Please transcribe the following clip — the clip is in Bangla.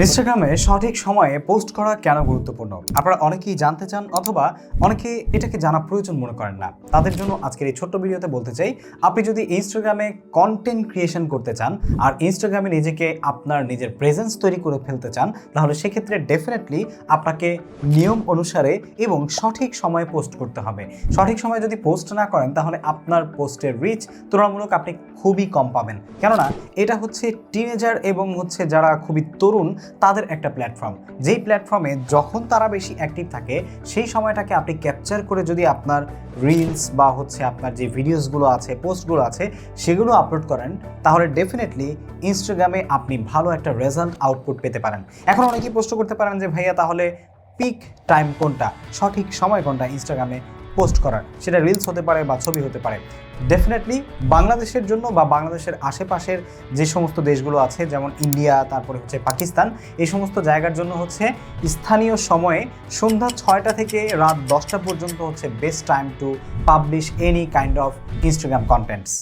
ইনস্টাগ্রামে সঠিক সময়ে পোস্ট করা কেন গুরুত্বপূর্ণ? আপনারা অনেকেই জানতে চান অথবা অনেকে এটাকে জানা প্রয়োজন মনে করেন না। তাদের জন্য আজকের এই ছোট্ট ভিডিওতে বলতে চাই, আপনি যদি ইনস্টাগ্রামে কন্টেন্ট ক্রিয়েশন করতে চান আর ইনস্টাগ্রামে নিজেকে আপনার নিজের প্রেজেন্স তৈরি করে ফেলতে চান, তাহলে সেক্ষেত্রে ডেফিনেটলি আপনাকে নিয়ম অনুসারে এবং সঠিক সময়ে পোস্ট করতে হবে। সঠিক সময়ে যদি পোস্ট না করেন, তাহলে আপনার পোস্টের রিচ তুলনামূলক আপনি খুবই কম পাবেন। কেননা, এটা হচ্ছে টিনেজার এবং হচ্ছে যারা খুবই তরুণ তাদের একটা প্ল্যাটফর্ম যেই প্ল্যাটফর্মে যখন তারা বেশি অ্যাক্টিভ থাকে, সেই সময়টাকে আপনি ক্যাপচার করে যদি আপনার রিলস বা হচ্ছে আপনার যে ভিডিওসগুলো আছে পোস্টগুলো আছে, সেগুলো আপলোড করেন, তাহলে ডেফিনেটলি ইনস্টাগ্রামে আপনি ভালো একটা রেজাল্ট আউটপুট পেতে পারেন। এখন অনেকেই প্রশ্ন করতে পারেন যে, ভাইয়া, তাহলে পিক টাইম কোনটা? সঠিক সময় কোনটা ইনস্টাগ্রামে পোস্ট করার। সেটা রিলস হতে পারে বা ছবি হতে পারে। ডেফিনেটলি বাংলাদেশের জন্য বা বাংলাদেশের আশেপাশের যে সমস্ত দেশগুলো আছে, যেমন ইন্ডিয়া তারপরে হচ্ছে পাকিস্তান, এই সমস্ত জায়গার জন্য হচ্ছে স্থানীয় সময়ে সন্ধ্যা ছয়টা থেকে রাত দশটা পর্যন্ত হচ্ছে best time to publish any kind of Instagram contents